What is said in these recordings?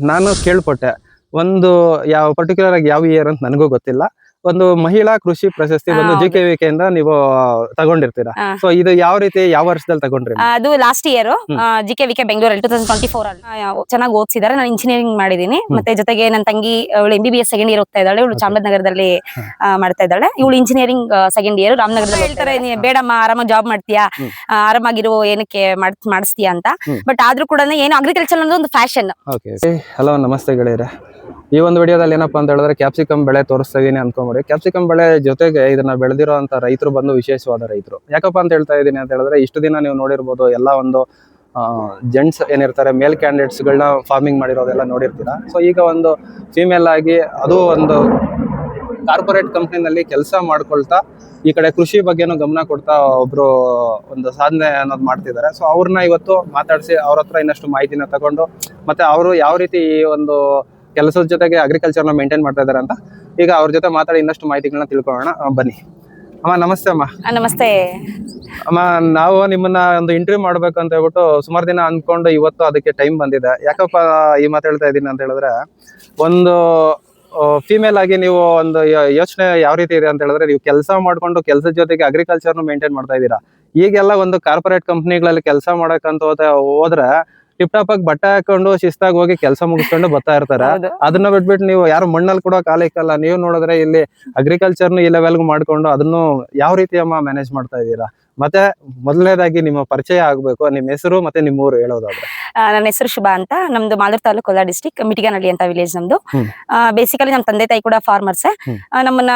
ನಾನು ಕೇಳ್ಪಟ್ಟೆ. ಒಂದು ಯಾವ ಪರ್ಟಿಕ್ಯುಲರ್ ಆಗಿ ಯಾವ ಇಯರ್ ಅಂತ ನನಗೂ ಗೊತ್ತಿಲ್ಲ. ಒಂದು ಮಹಿಳಾ ಕೃಷಿ ಪ್ರಶಸ್ತಿ ಒಂದು ಬಂದು ಜಿ. ಕೆ ವಿ ಇಂದ ನೀವು ತಗೊಂಡಿರ್ತೀರಾ. ಸೊ ಇದು ಯಾವ ರೀತಿ ಯಾವ ವರ್ಷದಲ್ಲಿ ತಗೊಂಡ್ರಿ? ಅದು last year. G K V K ಬೆಂಗಳೂರಲ್ಲಿ ಟೂ ತೌಸಂಡ್ ಟ್ವೆಂಟಿ ಫೋರ್ ಅಲ್ಲಿ. ಚೆನ್ನಾಗಿ ಓದಿಸಿದ್ದಾರೆ ನಾನು ಇಂಜಿನಿಯರಿಂಗ್ ಮಾಡಿದೀನಿ. ಮತ್ತೆ ಜೊತೆಗೆ ನನ್ನ ತಂಗಿ ಅವಳು M B B S second year ಹೋಗ್ತಾ ಇದ್ದಾಳೆ. ಇವಳು ಚಾಮರಾಜನಗರದಲ್ಲಿ. ಮಾಡ್ತಾ ಇದ್ದಾಳೆ. ಇವಳು ಇಂಜಿನಿಯರಿಂಗ್ ಸೆಕೆಂಡ್ ಇಯರ್ ರಾಮನಗರದಲ್ಲಿ ಹೇಳ್ತಾರೆ. ಬೇಡಮ್ಮ ಆರಾಮಾಗಿ ಜಾಬ್ ಮಾಡ್ತೀಯಾ? ಆರಾಮಾಗಿರೋ ಆ, ಆರಾಮಾಗಿರು ಏನಕ್ಕೆ ಮಾಡ್- ಮಾಡಿಸ್ತೀಯಾ ಅಂತ. ಬಟ್ ಆದ್ರೂ ಕೂಡ ಏನು ಅಗ್ರಿಕಲ್ಚರ್ ಅನ್ನೋದು ಒಂದು ಫ್ಯಾಷನ್ ಓಕೆ ಹಲೋ ನಮಸ್ತೆ ಗೆಳೆಯರೆ. ಈ ಒಂದು ವಿಡಿಯೋದಲ್ಲಿ ಏನಪ್ಪಾ ಅಂತ ಹೇಳಿದ್ರೆ ಕ್ಯಾಪ್ಸಿಕಮ್ ಬೆಳೆ ತೋರಿಸ್ತಾ ಇದೀನಿ ಅನ್ಕೊಂಬಿಡಿ ಕ್ಯಾಪ್ಸಿಕಮ್ ಬೆಳೆ ಜೊತೆಗೆ ಇದನ್ನ ಬೆಳೆದಿರೋ ಅಂತ ರೈತರು ಬಂದು ವಿಶೇಷವಾದ ರೈತರು. ಯಾಕಪ್ಪ ಅಂತ ಹೇಳ್ತಾ ಇದ್ದೀನಿ ಅಂತ ಹೇಳಿದ್ರೆ ಇಷ್ಟು ದಿನ ನೀವು ನೋಡಿರ್ಬೋದು ಎಲ್ಲ ಒಂದು ಜೆಂಟ್ಸ್ ಏನಿರ್ತಾರೆ ಮೇಲ್ ಕ್ಯಾಂಡಿಡೇಟ್ಸ್ಗಳನ್ನ ಫಾರ್ಮಿಂಗ್ ಮಾಡಿರೋದೆಲ್ಲ ನೋಡಿರ್ತೀರಾ? ಸೊ ಈಗ ಒಂದು ಫೀಮೇಲ್ ಆಗಿ ಅದು ಒಂದು ಕಾರ್ಪೊರೇಟ್ ಕಂಪ್ನಿನಲ್ಲಿ ಕೆಲಸ ಮಾಡ್ಕೊಳ್ತಾ ಈ ಕಡೆ ಕೃಷಿ ಬಗ್ಗೆನೂ ಗಮನ ಕೊಡ್ತಾ ಒಬ್ರು ಒಂದು ಸಾಧನೆ ಅನ್ನೋದು ಮಾಡ್ತಿದ್ದಾರೆ. ಸೊ ಅವ್ರನ್ನ ಇವತ್ತು ಮಾತಾಡಿಸಿ ಅವ್ರ ಹತ್ರ ಇನ್ನಷ್ಟು ಮಾಹಿತಿನ ತಗೊಂಡು ಮತ್ತೆ ಅವರು ಯಾವ ರೀತಿ ಈ ಒಂದು ಕೆಲಸದ ಜೊತೆಗೆ ಅಗ್ರಿಕಲ್ಚರ್ನ ಮೇಂಟೈನ್ ಮಾಡ್ತಾ ಇದ್ದಾರೆ ಅಂತ. ಈಗ ಅವ್ರ ಜೊತೆ ಮಾತಾಡಿ ಇನ್ನಷ್ಟು ಮಾಹಿತಿಗಳನ್ನ ತಿಳ್ಕೊಳ್ಳೋಣ. ಬನ್ನಿ. ಅಮ್ಮ ನಮಸ್ತೆ ಅಮ್ಮ. ನಮಸ್ತೆ. ಅಮ್ಮ ನಾವು ನಿಮ್ಮನ್ನ ಒಂದು ಇಂಟರ್ವ್ಯೂ ಮಾಡ್ಬೇಕು ಅಂತ ಹೇಳ್ಬಿಟ್ಟು ಸುಮಾರು ದಿನ ಅನ್ಕೊಂಡು ಇವತ್ತು ಅದಕ್ಕೆ ಟೈಮ್ ಬಂದಿದೆ. ಯಾಕಪ್ಪ ಈ ಮಾತು ಹೇಳ್ತಾ ಇದ್ದೀನಿ ಅಂತ ಹೇಳಿದ್ರೆ ಒಂದು ಫಿಮೇಲ್ ಆಗಿ ನೀವು ಒಂದು ಯೋಚನೆ ಯಾವ ರೀತಿ ಇದೆ ಅಂತ ಹೇಳಿದ್ರೆ ನೀವು ಕೆಲಸ ಮಾಡ್ಕೊಂಡು ಕೆಲಸದ ಜೊತೆಗೆ ಅಗ್ರಿಕಲ್ಚರ್ನು ಮೇಂಟೈನ್ ಮಾಡ್ತಾ ಇದ್ದೀರಾ. ಈಗೆಲ್ಲ ಒಂದು ಕಾರ್ಪೊರೇಟ್ ಕಂಪ್ನಿಗಳಲ್ಲಿ ಕೆಲಸ ಮಾಡಕ್ಕಂತ ಹೋದ- ಹೋದ್ರೆ ಟಿಪ್ ಟಾಪ್ ಆಗಿ ಬಟ್ಟೆ ಹಾಕೊಂಡು ಶಿಸ್ತಾಗಿ ಹೋಗಿ ಕೆಲಸ ಮುಗಿಸ್ಕೊಂಡು ಬರ್ತಾ ಇರ್ತಾರೆ. ಅದನ್ನ ಬಿಟ್ಬಿಟ್ಟು ನೀವು ಯಾರು ಮಣ್ಣಲ್ಲಿ ಕೂಡ ಕಾಲಿಕ್ಕಲ್ಲ ನೀವು ನೋಡಿದ್ರೆ ಇಲ್ಲಿ ಅಗ್ರಿಕಲ್ಚರ್ ಈ ಲೆವೆಲ್ ಮಾಡ್ಕೊಂಡು ಅದನ್ನು ಯಾವ ರೀತಿ ಅಮ್ಮ ಮ್ಯಾನೇಜ್ ಮಾಡ್ತಾ ಇದ್ದೀರಾ? ಮತ್ತೆ ಮೊದಲನೇದಾಗಿ ನಿಮ್ಮ ಪರಿಚಯ ಆಗ್ಬೇಕು ನಿಮ್ಮ ಹೆಸರು ಮತ್ತೆ ನಿಮ್ಮ ಊರು ಹೇಳೋದಾದ್ರೆ. ನನ್ನ ಹೆಸರು ಶುಭಾ ಅಂತ. ನಮ್ದು ಮಾಲೂರು ತಾಲೂಕು ಕೋಲಾರ ಡಿಸ್ಟಿಕ್ ಮಿಟಿಗನಹಳ್ಳಿ ಅಂತ ವಿಲೇಜ್ ನಮ್ದು. ಬೇಸಿಕಲಿ ನಮ್ಮ ತಂದೆ ತಾಯಿ ಕೂಡ ಫಾರ್ಮರ್ಸ್. ನಮ್ಮನ್ನ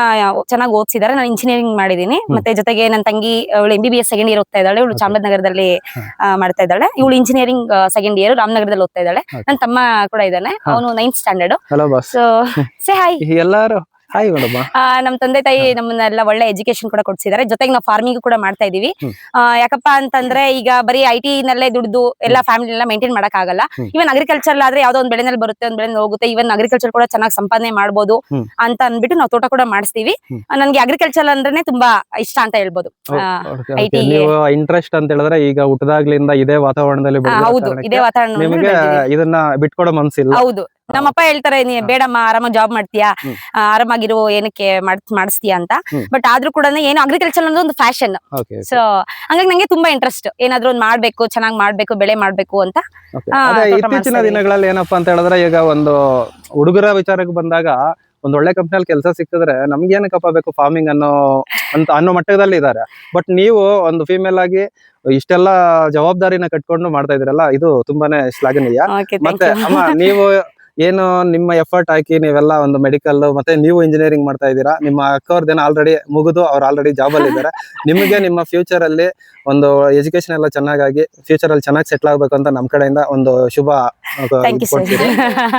ಚೆನ್ನಾಗಿ ಓದಿಸಿದ್ದಾರೆ ನಾನು ಇಂಜಿನಿಯರಿಂಗ್ ಮಾಡಿದೀನಿ. ಮತ್ತೆ ಜೊತೆಗೆ ನನ್ನ ತಂಗಿ ಅವಳು M B B S second year ಓದ್ತಾ ಇದ್ದಾಳೆ. ಇವಳು ಚಾಮರಾಜನಗರದಲ್ಲಿ. ಮಾಡ್ತಾ ಇದ್ದಾಳೆ. ಇವಳು ಇಂಜಿನಿಯರಿಂಗ್ ಸೆಕೆಂಡ್ ಇಯರ್ ರಾಮನಗರದಲ್ಲಿ ಓದ್ತಾ ಇದ್ದಾಳೆ. ನನ್ನ ತಮ್ಮ ಕೂಡ ಇದ್ದಾನೆ. ಅವನು ninth standard so say hi ಎಲ್ಲಾರು ಹಾಯ್ ಮೇಡಮ್ ನಮ್ ತಂದೆ ತಾಯಿ ನಮ್ಮನ್ನೆಲ್ಲ ಒಳ್ಳೆ ಎಜುಕೇಶನ್ ಕೂಡ ಕೊಡ್ಸಿದ್ದಾರೆ. ಜೊತೆಗೆ ನಾವು ಫಾರ್ಮಿಂಗ್ ಕೂಡ ಮಾಡ್ತಾ ಇದೀವಿ. ಯಾಕಪ್ಪ ಅಂತಂದ್ರೆ ಈಗ ಬರೀ ಐ ಟಿ ನಲ್ಲೇ ದುಡ್ದು ಎಲ್ಲ ಫ್ಯಾಮಿಲಿ ಎಲ್ಲ ಮೇಂಟೈನ್ ಮಾಡಕ್ ಆಗಲ್ಲ. ಇವನ್ ಅಗ್ರಿಕಲ್ಚರ್ ಆದ್ರೆ ಯಾವ್ದೋ ಒಂದ್ ಬೆಳೆನಲ್ಲಿ ಬರುತ್ತೆ ಒಂದ್ ಬೆಳೆ ಹೋಗುತ್ತೆ. ಇವನ್ ಅಗ್ರಿಕಲ್ಚರ್ ಕೂಡ ಚೆನ್ನಾಗಿ ಸಂಪಾದನೆ ಮಾಡ್ಬೋದು ಅಂತ ಅಂದ್ಬಿಟ್ಟು ನಾವು ತೋಟ ಕೂಡ ಮಾಡಿಸ್ತೀವಿ. ನನ್ಗೆ ಅಗ್ರಿಕಲ್ಚರ್ ಅಂದ್ರೆ ತುಂಬಾ ಇಷ್ಟ ಅಂತ ಹೇಳ್ಬೋದು. ಇಂಟ್ರೆಸ್ಟ್ ಅಂತ ಹೇಳಿದ್ರೆ ಈಗ ಹುಟ್ಟದಾಗ್ಲಿಂದ ಇದೇ ವಾತಾವರಣದಲ್ಲಿ ಹೌದು ಇದೇ ವಾತಾವರಣ ನಿಮಗೆ ಇದನ್ನ ಬಿಟ್ಕೊಡೋ ಮನ್ಸಿಲ್ಲ. ಹೌದು. ನಮ್ಮಪ್ಪ ಹೇಳ್ತಾರೆ ನೀ ಬೇಡಮ್ಮ ಆರಾಮಾಗಿ ಜಾಬ್ ಮಾಡ್ತೀಯಾ? ಆರಾಮಾಗಿರೋ ಏನಕ್ಕೆ ಮಾಡ್- ಮಾಡಿಸ್ತೀಯಾ ಅಂತ? ಬಟ್ ಆದ್ರೂ ಕೂಡ ಏನು ಅಗ್ರಿಕಲ್ಚರ್ ಅನ್ನೋದು ಒಂದು ಫ್ಯಾಷನ್ ಸೊ ಹಂಗಾಗಿ ನಂಗೆ ತುಂಬಾ ಇಂಟ್ರೆಸ್ಟ್ ಏನಾದ್ರು ಒಂದ್ ಮಾಡ್ಬೇಕು ಚೆನ್ನಾಗಿ ಮಾಡ್ಬೇಕು ಬೆಳೆ ಮಾಡ್ಬೇಕು ಅಂತ. ಇತ್ತೀಚಿನ ದಿನಗಳಲ್ಲಿ ಏನಪ್ಪಾ ಅಂತ ಹೇಳಿದ್ರೆ ಈಗ ಒಂದು ಹುಡುಗರ ವಿಚಾರಕ್ಕೆ ಬಂದಾಗ ಒಂದ್ ಒಳ್ಳೆ ಕಂಪ್ನಿಯಲ್ಲಿ ಕೆಲಸ ಸಿಕ್ಕಿದ್ರೆ ನಮ್ಗೆ ಏನಕ್ಕಪ್ಪ ಬೇಕು ಫಾರ್ಮಿಂಗ್ ಅನ್ನೋ ಅಂತ ಅನ್ನೋ ಮಟ್ಟದಲ್ಲಿ ಇದ್ದಾರೆ. ಬಟ್ ನೀವು ಒಂದು ಫೀಮೇಲ್ ಆಗಿ ಇಷ್ಟೆಲ್ಲ ಜವಾಬ್ದಾರಿನ ಕಟ್ಕೊಂಡು ಮಾಡ್ತಾ ಇದ್ರಲ್ಲ ಇದು ತುಂಬಾನೇ ಶ್ಲಾಘನೀಯ. ಮತ್ತೆ ಅಮ್ಮ ನೀವು ಏನು ನಿಮ್ಮ ಎಫರ್ಟ್ ಹಾಕಿ ನೀವೆಲ್ಲ ಒಂದು ಮೆಡಿಕಲ್ ಮತ್ತೆ ನೀವು ಇಂಜಿನಿಯರಿಂಗ್ ಮಾಡ್ತಾ ಇದ್ದೀರಾ. ನಿಮ್ಮ ಅಕ್ಕವ್ರದ್ದೇನೋ ಆಲ್ರೆಡಿ ಮುಗಿದು ಅವ್ರು ಆಲ್ರೆಡಿ ಜಾಬ್ ಇದ್ದಾರೆ ನಿಮಗೆ ನಿಮ್ಮ ಫ್ಯೂಚರ್ ಅಲ್ಲಿ ಒಂದು ಎಜುಕೇಶನ್ ಎಲ್ಲ ಚೆನ್ನಾಗಿ ಫ್ಯೂಚರ್ ಅಲ್ಲಿ ಚೆನ್ನಾಗಿ ಸೆಟ್ಲ್ ಆಗ್ಬೇಕು ಅಂತ ನಮ್ ಕಡೆಯಿಂದ ಒಂದು ಶುಭ